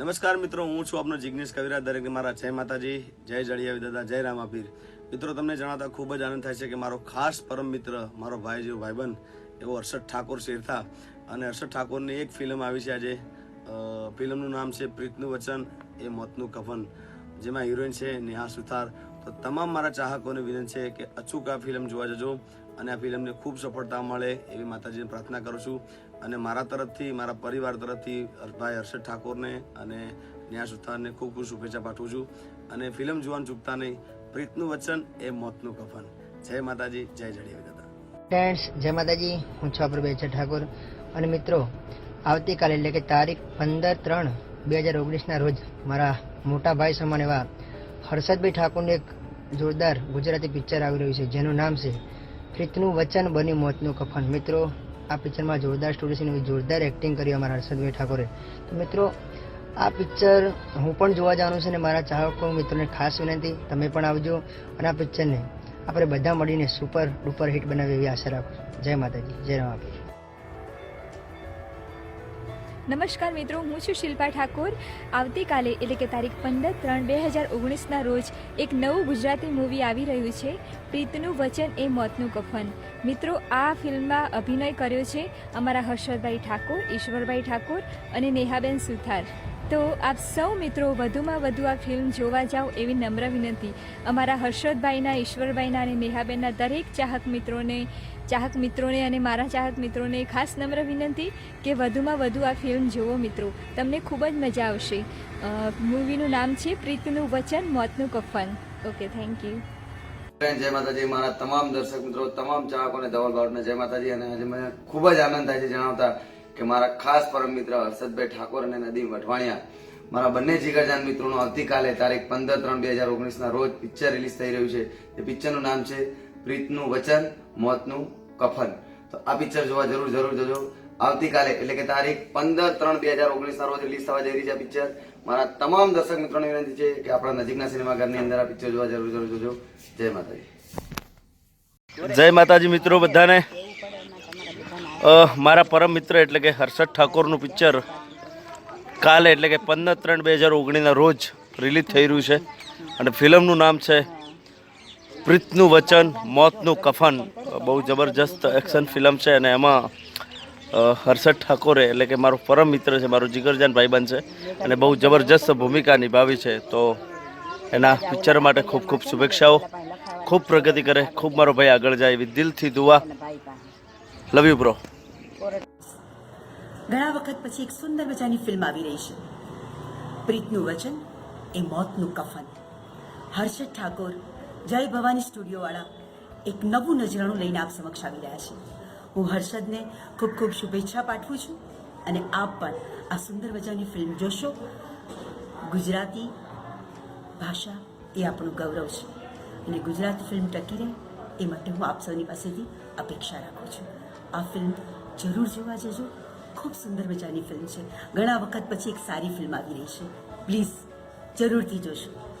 નમસ્કાર મિત્રો, હું છું આપનો જિગ્નેશ કવિરા દરેકને મારા જય માતાજી, જય જળિયાવી દાદા, જય રામાપીર. મિત્રો, તમને જણાતા ખૂબ જ આનંદ થાય છે કે મારો ખાસ પરમ મિત્ર, મારો ભાઈ જેવો ભાઈબંધ, એવો હર્ષદ ઠાકોર શેરથા. અને હર્ષદ ઠાકોરની એક ફિલ્મ આવી છે આજે. ફિલ્મનું નામ છે પ્રીતનું વચન, એ મોતનું કફન. જેમાં હિરોઈન છે નેહા સુથાર. તો તમામ મારા ચાહકોને વિનંતી છે કે અચૂક આ ફિલ્મ જોવા જજો. અને આ ફિલ્મને ખૂબ સફળતા મળે એવી માતાજીને પ્રાર્થના કરું છું. અને મારા તરફથી, મારા પરિવાર તરફથી ભાઈ હર્ષદ ઠાકોરને અને ન્યા સુથારને ખૂબ ખૂબ શુભેચ્છા પાઠવું છું. અને ફિલ્મ જોવાનું ચૂકતા નહીં, પ્રીતનું વચન એ મોતનું કફન. જય માતાજી, જય જડિયાવી દાદા ફ્રેન્ડ્સ જય માતાજી. હું છું બેચર ઠાકોર. અને મિત્રો, આવતીકાલે એટલે કે તારીખ પંદર ત્રણ બે હજાર ઓગણીસના રોજ મારા મોટા ભાઈ સમાન એવા હર્ષદભાઈ ઠાકોરનું એક જોરદાર ગુજરાતી પિક્ચર આવી રહ્યું છે, જેનું નામ છે પ્રીતનું વચન બની મોતનું કફન. મિત્રો, આ પિક્ચરમાં જોરદાર સ્ટોરી છે જોરદાર એક્ટિંગ કરી અમારા હર્ષદભાઈ ઠાકોરે. તો મિત્રો, આ પિક્ચર હું પણ જોવા જવાનું છે અને મારા ચાહકો મિત્રોને ખાસ વિનંતી, તમે પણ આવજો અને આ પિક્ચરને આપણે બધા મળીને સુપર ડુપર હિટ બનાવી એવી આશા રાખું જય માતાજી, જય રામાપીર નમસ્કાર મિત્રો, હું છું શિલ્પા ઠાકોર. આવતીકાલે, એટલે કે તારીખ પંદર ત્રણ બે હજાર ઓગણીસના રોજ, એક નવું ગુજરાતી મૂવી આવી રહ્યું છે, પ્રીતનું વચન એ મોતનું કફન. મિત્રો, આ ફિલ્મમાં અભિનય કર્યો છે અમારા હર્ષદભાઈ ઠાકોર, ઈશ્વરભાઈ ઠાકોર અને નેહાબેન સુથાર. તો આપ સૌ મિત્રો વધુમાં વધુ આ ફિલ્મ જોવા જાઓ એવી નમ્ર વિનંતી. અમારા હર્ષદભાઈના, ઈશ્વરભાઈના અને નેહાબેનના દરેક ચાહક મિત્રોને ચાહક મિત્રોને અને મારા ચાહક મિત્રોને ખાસ નમ્ર વિનંતી કે વધુમાં વધુ આ ફિલ્મ જુઓ મિત્રો. તમને ખૂબ જ મજા આવશે. મૂવીનું નામ છે પ્રીતનું વચન, મોતનું કફન. ઓકે થેન્ક યુ જય માતાજી. મારા તમામ દર્શક મિત્રો, તમામ ચાહકોને ધવલ બારોટને જય માતાજી. અને આજે મને ખૂબ જ આનંદ થાય છે જણાવતા કે મારા ખાસ પરમ મિત્ર હર્ષદભાઈ ઠાકોર અને નદીમ વઢવાણિયા, મારા બંને જીગરજાન મિત્રોનું આવતીકાલે તારીખ પંદર ત્રણ બે હજાર ઓગણીસના રોજ પિક્ચર રિલીઝ થઈ રહ્યું છે. એ પિક્ચરનું નામ છે પ્રીતનું વચન, મોતનું કફન. તો આ પિક્ચર જોવા જરૂર જરૂર જજો. આવતીકાલે એટલે કે તારીખ પંદર ત્રણ બે હજાર ઓગણીસના રોજ રિલીઝ થવા જઈ રહી છે આ પિક્ચર. મારા તમામ દર્શક મિત્રોને વિનંતી છે કે આપણા નજીકના સિનેમાઘરની અંદર આ પિક્ચર જોવા જરૂર જરૂર જોજો. જય માતાજી. જય માતાજી મિત્રો બધાને. મારા પરમ મિત્ર એટલે કે હર્ષદ ઠાકોરનું પિક્ચર કાલે એટલે કે પંદર ત્રણ બે હજાર ઓગણીસના રોજ રિલીઝ થઈ રહ્યું છે. અને ફિલ્મનું નામ છે પ્રીતનું વચન, મોતનું કફન. બહુ જબરજસ્ત એક્શન ફિલ્મ છે અને એમાં હર્ષદ ઠાકોરે એટલે કે મારો પરમ મિત્ર છે, મારો જીગરજાન ભાઈબંધ છે અને બહુ જબરજસ્ત ભૂમિકા નિભાવી છે. તો એના પિક્ચર માટે ખૂબ ખૂબ શુભેચ્છાઓ. ખૂબ પ્રગતિ કરે. ખૂબ મારો ભાઈ આગળ જાય. એવી દિલથી દુઆ. લવ યુ બ્રો ઘણા વખત પછી એક સુંદર મજાની ફિલ્મ આવી રહી છે. પ્રીતનું વચન એ મોતનું કફન. હર્ષદ ઠાકોર, જય ભવાની સ્ટુડિયોવાળા એક નવું નજરાણું લઈને આપ સમક્ષ આવી રહ્યા છે. હું હર્ષદને ખૂબ ખૂબ શુભેચ્છા પાઠવું છું અને આપ પણ આ સુંદર મજાની ફિલ્મ જોશો. ગુજરાતી ભાષા એ આપણું ગૌરવ છે અને ગુજરાતી ફિલ્મ ટકી રહે એ માટે હું આપ સૌની પાસેથી અપેક્ષા રાખું છું. આ ફિલ્મ જરૂર જોવા જજો. ખૂબ સુંદર મજાની ફિલ્મ છે. ઘણા વખત પછી એક સારી ફિલ્મ આવી રહી છે. પ્લીઝ જરૂરથી જોશો.